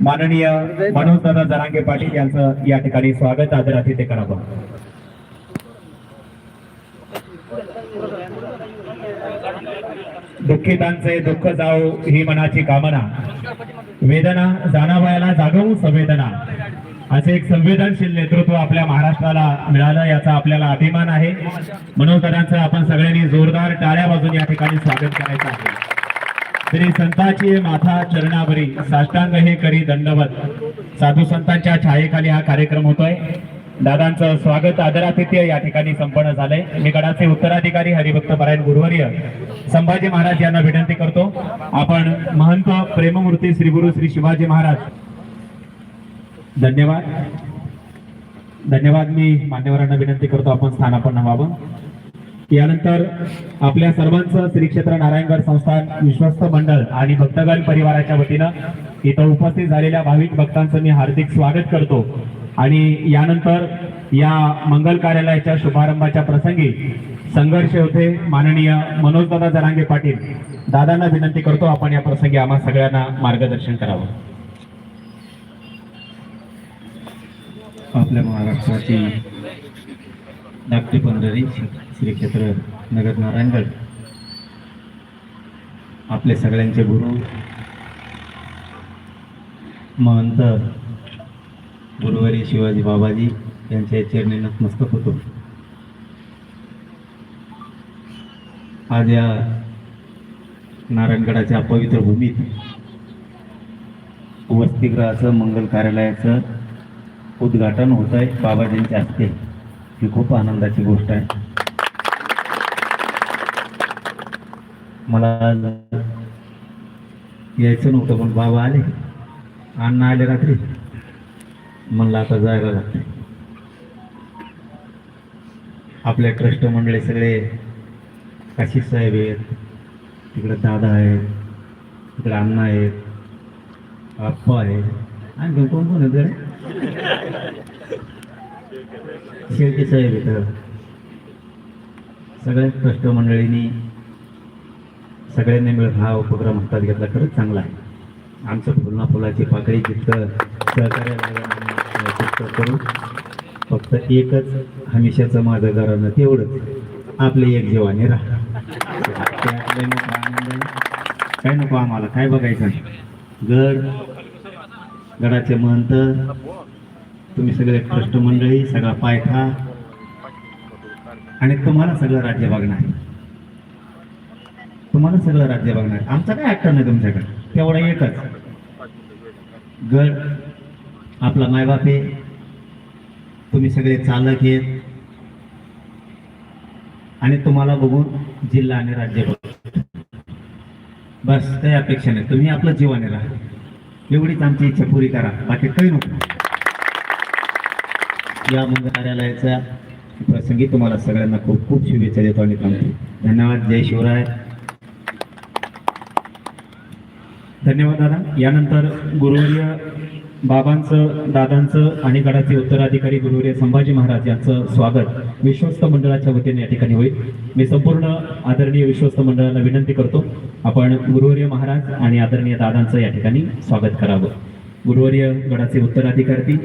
माननीय मनोजदादा जरांगे पाटील यांचं या ठिकाणी स्वागत आदरातिथ्य करावं दुःखितांचे दुःख जाऊ ही मनाची कामना. वेदना जाणावयाला जागवू संवेदना. असे एक संवेदनशील नेतृत्व आपल्या महाराष्ट्राला मिळालं याचा आपल्याला अभिमान आहे. मनोजदादांचं आपण सगळ्यांनी जोरदार टाळ्या वाजून या ठिकाणी स्वागत करायचं आहे. श्री संताची माथा चरणावरी साष्टांग हे करी दंडवत. साधू संतांच्या छायेखाली हा कार्यक्रम होतोय. दादांचं स्वागत आदरातिथ्य या ठिकाणी संपन्न झालंय. मी गडाचे उत्तराधिकारी हरिभक्त परायण गुरुवर्य संभाजी महाराज यांना विनंती करतो. आपण महंत प्रेममूर्ती श्री गुरु श्री शिवाजी महाराज. धन्यवाद. धन्यवाद मी मान्यवरांना विनंती करतो आपण स्थानापन्न व्हावं यानंतर आपल्या सर्वांचं श्री क्षेत्र नारायणगड संस्थान विश्वस्त मंडळ आणि भक्तगण परिवाराच्या वतीनं इथं उपस्थित झालेल्या भाविक भक्तांचं मी हार्दिक स्वागत करतो. आणि यानंतर या मंगल कार्यालयाच्या शुभारंभाच्या प्रसंगी संघर्ष होते माननीय मनोजदादा जरांगे पाटील दादांना विनंती करतो आपण या प्रसंगी आम्हा सगळ्यांना मार्गदर्शन करावं. आपल्या महाराष्ट्राची धाकटी पंढरी. श्री क्षेत्र नगर नारायणगड. आपले सगळ्यांचे गुरु महंत गुरुवारी शिवाजी बाबाजी यांच्या चरणी नतमस्तक होतो. आज या नारायणगडाच्या पवित्र भूमीत वसतिगृहाचं मंगल कार्यालयाचं उद्घाटन होत आहे बाबाजींच्या हस्ते. ही खूप आनंदाची गोष्ट आहे. मला यायचं नव्हतं पण बाबा आले. अण्णा आले रात्री. म्हणलं आता जायला लागते आपल्या ट्रस्ट मंडळी सगळे काशीद साहेब आहेत तिकडे दादा आहेत तिकडे अण्णा आहेत आप्पा आहेत. आणि कोण कोण आहे रे? शेळके साहेब इथं. सगळ्या ट्रस्ट मंडळींनी सगळ्यांनी मिळत हा उपक्रम हातात घेतला खरंच चांगला आहे. आमचं फुलना फुलाची पाकळी जितकं सहकार्य लागेल करू. फक्त एकच हमेशाचं माझं घरानं तेवढंच. आपले एक जीवाने राहा. काय नको आम्हाला? काय बघायचं? गड गडाचे महंत तुम्ही सगळे ट्रस्ट मंडळी सगळा पायथा. आणि तुम्हाला सगळं राज्य बघणार आहे. तुम्हाला सगळं राज्य बघणार. आमचा काय अक्कल नाही तुमच्याकडे? तेवढा एकच. गड आपला मायबाप आहे. तुम्ही सगळे चालक आहेत. आणि तुम्हाला बघून जिल्हा आणि राज्य बघ बस काही अपेक्षा नाही. तुम्ही आपलं जीवाने राहा. एवढीच आमची इच्छा पुरी करा. बाकी काही नको. या मंग कार्यालयाचा प्रसंगी तुम्हाला सगळ्यांना खूप खूप शुभेच्छा देतो आणि थांबतो. धन्यवाद. जय शिवराय. धन्यवाद दादा. यानंतर गुरुवर्य बाबांचं दादांचं आणि गडाचे उत्तराधिकारी गुरुवर्य संभाजी महाराज यांचं स्वागत विश्वस्त मंडळाच्या वतीने या ठिकाणी होईल. मी संपूर्ण आदरणीय विश्वस्त मंडळाला विनंती करतो आपण गुरुवर्य महाराज आणि आदरणीय दादांचं या ठिकाणी स्वागत करावं. गुरुवर्य गडाचे उत्तराधिकारी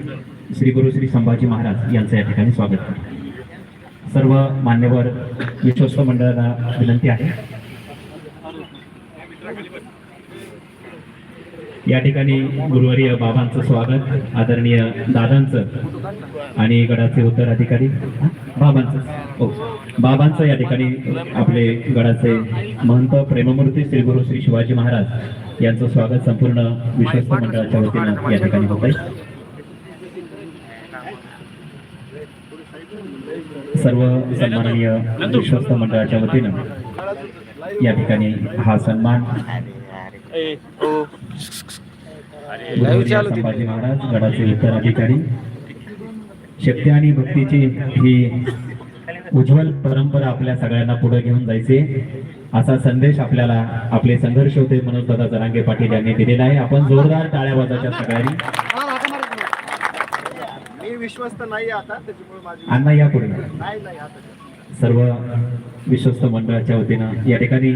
श्री गुरु श्री संभाजी महाराज यांचं या ठिकाणी स्वागत करतो सर्व मान्यवर विश्वस्त मंडळाला विनंती आहे. या ठिकाणी गुरुवारी बाबांचं स्वागत आदरणीय दादांचं आणि गडाचे उत्तराधिकारी? बाबांचं. हो बाबांचं या ठिकाणी आपले गडाचे महंत प्रेममूर्ती श्री गुरु श्री शिवाजी महाराज यांचं स्वागत संपूर्ण विश्वस्त मंडळाच्या वतीनं या ठिकाणी होत आहे. सर्व सन्माननीय विश्वस्त मंडळाच्या वतीनं या ठिकाणी हा सन्मान. संभाजी महाराज गडाचे उत्तराधिकारी शक्ती आणि भक्तीची ही उज्ज्वल परंपरा आपल्या सगळ्यांना पुढे घेऊन जायचे. असा संदेश आपल्याला आपले संघर्ष होते मनोज दादा जरांगे पाटील यांनी दिलेला आहे. आपण जोरदार टाळ्या वाजाच्या सगळ्यांनी. मी विश्वस्त नाही आता त्याच्यामुळे माझी अण्णा या पुढे नाही नाही आता सर्व विश्वस्त मंडळाच्या वतीनं या ठिकाणी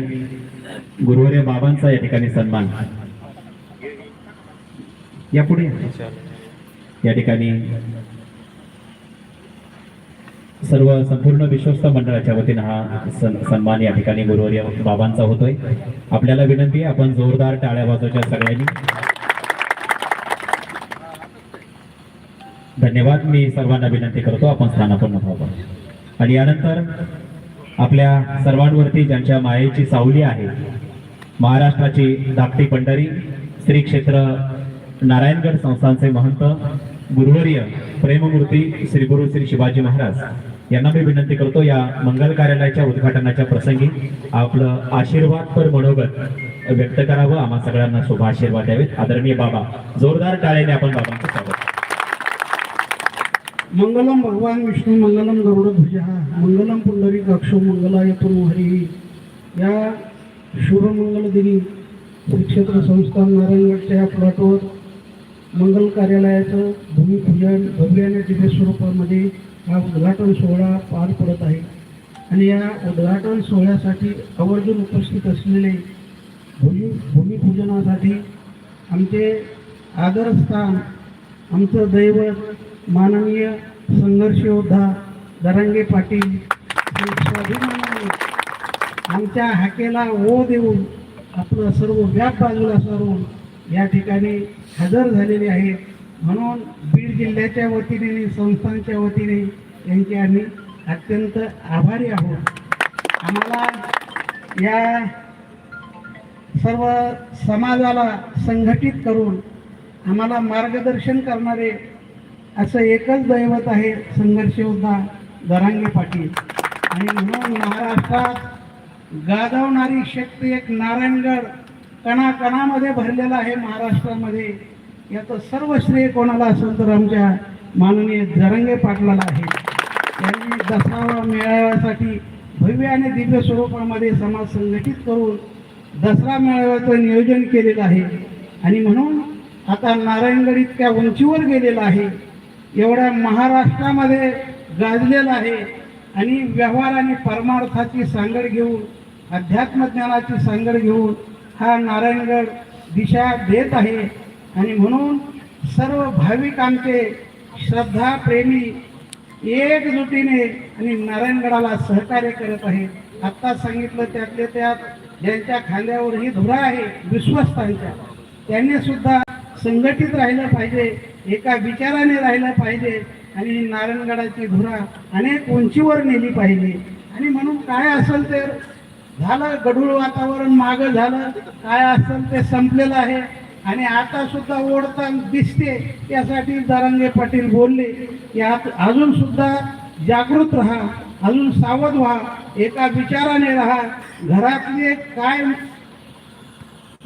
गुरुवर्य बाबांचा या ठिकाणी सन्मान. यापुढे या ठिकाणी सर्व संपूर्ण विश्वस्त मंडळाच्या वतीनं हा सन- सन्मान या ठिकाणी गुरुवर्य बाबांचा होतोय. आपल्याला विनंती आहे आपण जोरदार टाळ्या बाजूच्या सगळ्यांनी. धन्यवाद मी सर्वांना विनंती करतो आपण स्थानापन्न व्हावं. आणि यानंतर आपल्या सर्वांवरती ज्यांच्या मायेची सावली आहे महाराष्ट्राची धाकटी पंढरी श्री क्षेत्र नारायणगड संस्थानचे महंत गुरुवर्य प्रेममूर्ती श्री गुरु श्री शिवाजी महाराज. यांना मी विनंती करतो या मंगल कार्यालयाच्या उद्घाटनाच्या प्रसंगी आपलं आशीर्वाद पर मनोगत व्यक्त करावं. आम्हा सगळ्यांना शुभ आशीर्वाद द्यावेत. आदरणीय बाबा जोरदार टाळ्याने आपण बाबांचं स्वागत मंगलम भगवान विष्णू मंगलम गरुडध्वज मंगलम पुंडरी कक्ष मंगलाय हरी. या शुभमंगल दिनी श्री क्षेत्र संस्थान नारायणगडच्या या प्लॉटवर मंगल कार्यालयाचं भूमिपूजन भव्य आणि दिव्य स्वरूपामध्ये हा उद्घाटन सोहळा पार पडत आहे. आणि या उद्घाटन सोहळ्यासाठी आवर्जून उपस्थित असलेले भूमी भूमिपूजनासाठी आमचे आदरस्थान आमचं दैवत माननीय संघर्षयोद्धा दरांगे पाटील स्वाभिमानाने आमच्या हाकेला ओ देऊन आपलं सर्व व्याप बाजूला सारून या ठिकाणी हजर झालेले आहेत. म्हणून बीड जिल्ह्याच्या वतीने संस्थांच्या वतीने यांचे आम्ही अत्यंत आभारी आहोत. आम्हाला या सर्व समाजाला संघटित करून आम्हाला मार्गदर्शन करणारे असं एकच दैवत आहे संघर्ष योद्धा दरांगे पाटील. आणि म्हणून महाराष्ट्रात गाजवणारी शक्ती एक नारायणगड कणाकणामध्ये भरलेला आहे महाराष्ट्रामध्ये. याचं सर्व श्रेय कोणाला असेल तर आमच्या माननीय जरंगे पाटलाला आहे. त्यांनी दसरा मेळाव्यासाठी भव्य आणि दिव्य स्वरूपामध्ये समाज संघटित करून दसरा मेळाव्याचं नियोजन केलेलं आहे. आणि म्हणून आता नारायणगड इतक्या उंचीवर गेलेला आहे. एवढ्या महाराष्ट्रामध्ये गाजलेला आहे. आणि व्यवहार आणि परमार्थाची सांगड घेऊन अध्यात्मज्ञानाची सांगड घेऊन हा नारायणगड दिशा देत आहे. आणि म्हणून सर्व भाविकांचे श्रद्धा प्रेमी एकजुटीने आणि नारायणगडाला सहकार्य करत आहेत आत्ता सांगितलं त्यातले त्यात ज्यांच्या खांद्यावर ही धुरा आहे विश्वस्तांच्या त्यांनी सुद्धा संघटित राहिलं पाहिजे एका विचाराने राहिलं पाहिजे आणि नारायणगडाची धुरा अनेक उंचीवर नेली पाहिजे. आणि म्हणून काय असेल तर झालं गढूळ वातावरण मागं झालं काय असेल ते संपलेलं आहे. आणि आता सुद्धा ओढताना दिसते त्यासाठी दरंगे पाटील बोलले की आत अजून सुद्धा जागृत राहा अजून सावध व्हा एका विचाराने राहा. घरातले काय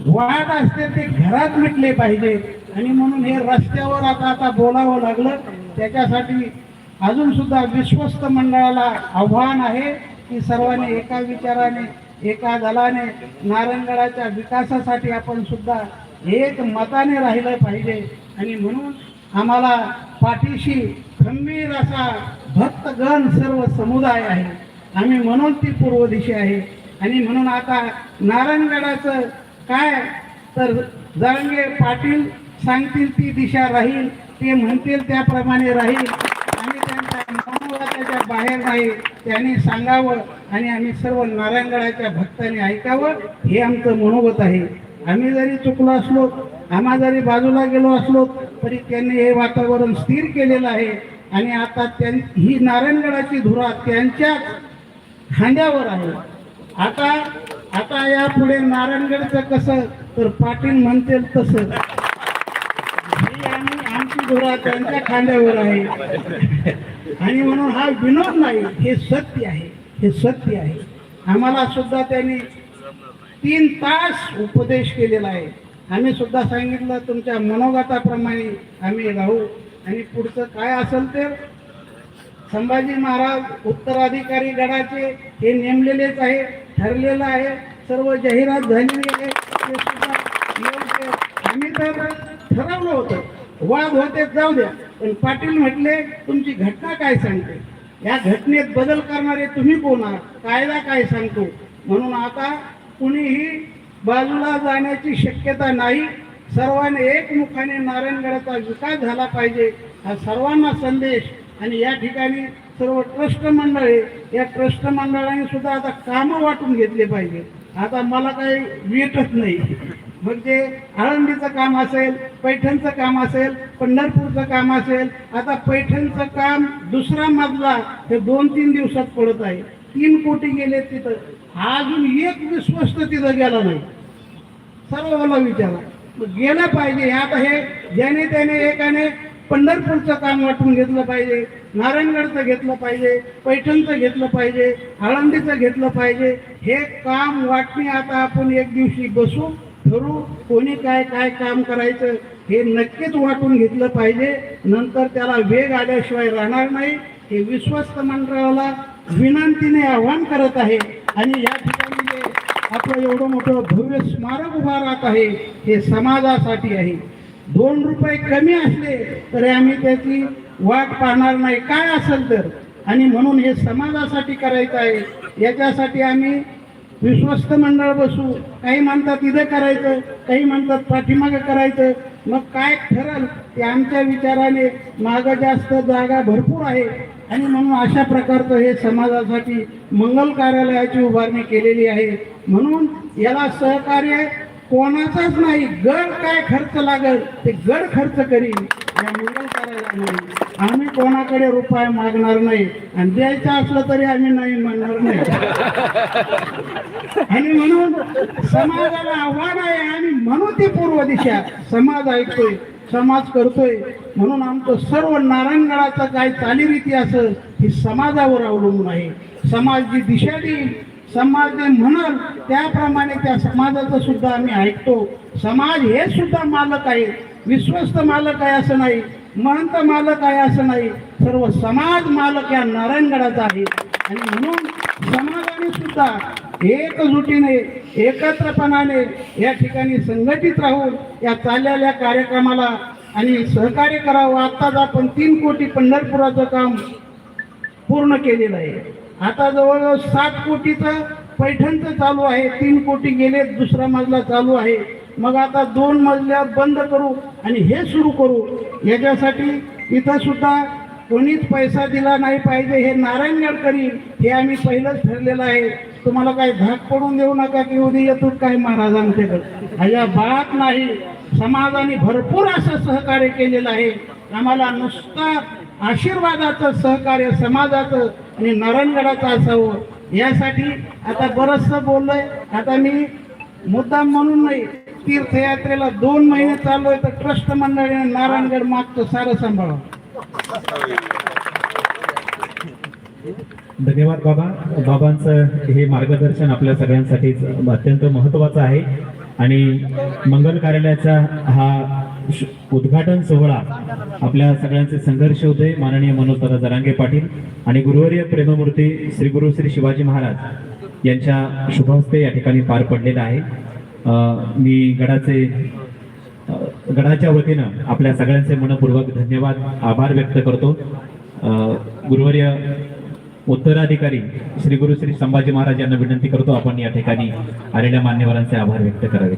वाद असते ते घरात मिटले पाहिजे. आणि म्हणून हे रस्त्यावर आता आता बोलावं लागलं. त्याच्यासाठी अजून सुद्धा विश्वस्त मंडळाला आव्हान आहे. की सर्वांनी एका विचाराने एका दलाने नारायणगडाच्या विकासासाठी आपण सुद्धा एक मताने राहिलं पाहिजे. आणि म्हणून आम्हाला पाठीशी खंबीर असा भक्तगण सर्व समुदाय आहे. आम्ही म्हणून ती पूर्व दिशा आहे. आणि म्हणून आता नारायणगडाचं काय? तर जरंगे पाटील सांगतील ती दिशा राहील ते म्हणतील त्याप्रमाणे राहील. बाहेर नाही. त्यांनी सांगावं आणि आम्ही सर्व नारायणगडाच्या भक्तांनी ऐकावं हे आमचं मनोगत आहे. आम्ही जरी चुकलो असलो आम्हा जरी बाजूला गेलो असलो तरी त्यांनी हे वातावरण स्थिर केलेलं आहे. आणि आता त्यां ही नारायणगडाची धुरा त्यांच्याच खांद्यावर आहे. आता आता या पुढे नारायणगडचं कसं तर पाटील म्हणतील तसं. आणि त्यांच्या खांद्यावर आहे. आणि म्हणून हा विनोद नाही हे सत्य आहे हे सत्य आहे. आम्हाला सुद्धा त्यांनी तीन तास उपदेश केलेला आहे. आम्ही सुद्धा सांगितलं तुमच्या मनोगताप्रमाणे आम्ही राहू. आणि पुढचं काय असेल ते संभाजी महाराज उत्तराधिकारी गडाचे हे नेमलेलेच आहे ठरलेलं आहे. सर्व जाहिरात झालेली आहे. ते सुद्धा आम्ही तर ठरवलं होतं. वाद होते जाऊ द्या. पण पाटील म्हटले तुमची घटना काय सांगते? या घटनेत बदल करणारे तुम्ही कोण आहात? कायदा काय सांगतो? म्हणून आता कुणीही बाजूला जाण्याची शक्यता नाही. सर्वांनी एकमुखाने नारायणगडाचा विकास झाला पाहिजे हा सर्वांना संदेश. आणि या ठिकाणी सर्व ट्रस्ट मंडळे या ट्रस्ट मंडळाने सुद्धा आता कामं वाटून घेतले पाहिजे. आता मला काही वेटच नाही. मग ते आळंदीचं काम असेल पैठणचं काम असेल पंढरपूरचं काम असेल आता पैठणचं काम दुसरा मजला हे दोन तीन दिवसात पडत आहे. तीन कोटी गेले तिथं. अजून एक विश्वस्त तिथं गेला नाही. सर्वांना विचारा. मग गेलं पाहिजे. आता हे ज्याने त्याने एकाने पंढरपूरचं काम वाटून घेतलं पाहिजे नारायणगडचं घेतलं पाहिजे पैठणचं घेतलं पाहिजे आळंदीचं घेतलं पाहिजे. हे काम वाटणे आता आपण एक दिवशी बसू ठरू कोणी काय काय काम करायचं हे नक्कीच वाटून घेतलं पाहिजे. नंतर त्याला वेग आल्याशिवाय राहणार नाही. हे विश्वस्त मंडळाला विनंतीने आव्हान करत आहे. आणि या ठिकाणी जे आपलं एवढं मोठं भव्य स्मारक उभा राहत आहे हे समाजासाठी आहे. दोन रुपये कमी असले तरी आम्ही त्याची वाट पाहणार नाही. काय असेल तर? आणि म्हणून हे समाजासाठी करायचं आहे. याच्यासाठी आम्ही विश्वस्त मंडळ बसू. काही म्हणतात इथं करायचं काही म्हणतात पाठीमागं करायचं. मग काय ठरल ते आमच्या विचाराने मागं जास्त जागा भरपूर आहे. आणि म्हणून अशा प्रकारचं हे समाजासाठी मंगल कार्यालयाची उभारणी केलेली आहे. म्हणून याला सहकार्य कोणाचाच नाही गड काय खर्च लागेल ते गड खर्च करीन या मंगल कार्यालयामध्ये आम्ही कोणाकडे रुपये मागणार नाही. आणि द्यायचं असलं तरी आम्ही नाही म्हणणार नाही. आणि म्हणून समाजाला आव्हान आहे आणि म्हणून ती पूर्व दिशा. समाज ऐकतोय समाज करतोय. म्हणून आमचं सर्व नारायणगडाचं काय चालीरीती असं ही समाजावर अवलंबून आहे. समाज जी दिशा देईल समाज जे म्हणाल त्याप्रमाणे त्या समाजाचं सुद्धा आम्ही ऐकतो. समाज हे सुद्धा मालक आहे. विश्वस्त मालक आहे असं नाही महंत मालक आहे असं नाही. सर्व समाज मालक या नारायणगडाचा आहे. आणि म्हणून समाजाने सुद्धा एकजुटीने एकत्रपणाने या ठिकाणी संघटित राहून या चाललेल्या कार्यक्रमाला आणि सहकार्य करावं. आत्ताच आपण तीन कोटी पंढरपुराचं काम पूर्ण केलेलं आहे. आता जवळजवळ सात कोटीचं पैठणचं चालू आहे. तीन कोटी गेले दुसरा मजला चालू आहे. मग आता दोन मजल्या बंद करू आणि हे सुरू करू. याच्यासाठी इथं सुद्धा कोणीच पैसा दिला नाही पाहिजे हे नारायणगड करील हे आम्ही पहिलंच ठरलेलं आहे. तुम्हाला काही धाक पडून देऊ नका की उद्या येतो काय महाराज आमच्याकडे. ह्या बात नाही समाजाने भरपूर असं सहकार्य केलेलं आहे. आम्हाला नुसता आशीर्वादाचं सहकार्य समाजाचं आणि नारायणगडाचं असावं. यासाठी आता बरंचसं बोललोय. आता मी मुद्दाम म्हणून नाही तीर्थयात्रेला दोन महिने चालू आहे तर ट्रस्ट मंडळीने नारायणगड मागचं सारं सांभाळा धन्यवाद बाबा. बाबांचं हे मार्गदर्शन आपल्या सगळ्यांसाठी अत्यंत महत्वाचं आहे. आणि मंगल कार्यालयाचा हा श- उद्घाटन सोहळा आपल्या सगळ्यांचे संघर्ष होते. माननीय मनोज जरांगे पाटील आणि गुरुवर्य प्रेममूर्ती श्री गुरु श्री शिवाजी महाराज यांच्या शुभहस्ते या ठिकाणी पार पडलेला आहे. मी गडाचे अं, गडाच्या वतीनं आपल्या सगळ्यांचे मनपूर्वक धन्यवाद आभार व्यक्त करतो. अं, गुरुवर्य उत्तराधिकारी श्री गुरु श्री संभाजी महाराज यांना विनंती करतो आपण या ठिकाणी आलेल्या मान्यवरांचे आभार व्यक्त करावे.